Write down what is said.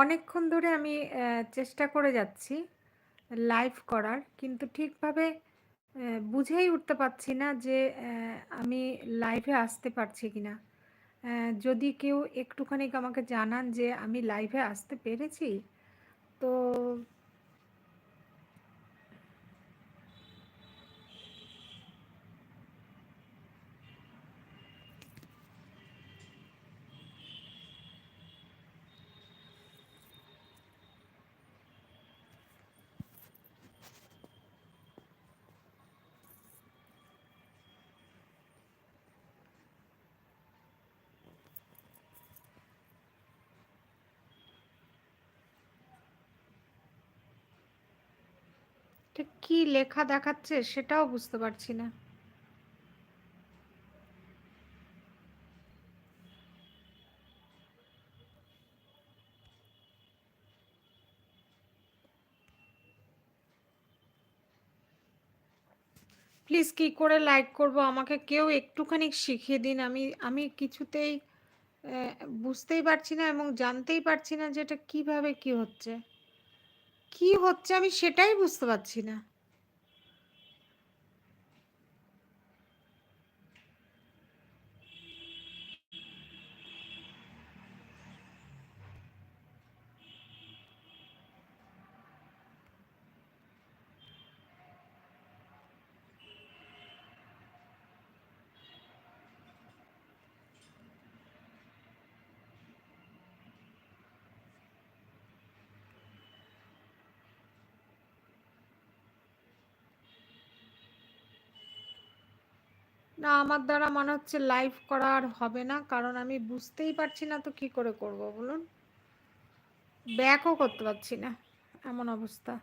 অনেকক্ষণ ধরে আমি চেষ্টা করে যাচ্ছি লাইভ করার। কিন্তু ঠিকভাবে বুঝেই উঠতে পারছি না যে আমি লাইভে আসতে পারছি কি না যদি কেউ একটুখানি আমাকে জানান যে, আমি লাইভে আসতে পেরেছি, তো ঠিক কি লেখা দেখাচ্ছে সেটাও বুঝতে পারছি না। প্লিজ কি করে লাইক করব? আমাকে কেউ একটুখানি শিখিয়ে দিন। আমি আমি কিছুতেই বুঝতেই পারছি না এবং জানতেই পারছি না যে এটা কীভাবে কি হচ্ছে। কি হচ্ছে আমি সেটাই বুঝতে পারছি না। না, আমার দ্বারা মনে হচ্ছে লাইভ করা আর হবে না, কারণ আমি বুঝতেই পারছি না তো কি করে করব, বলুন? ব্যাকও করতে পারছি না, এমন অবস্থা।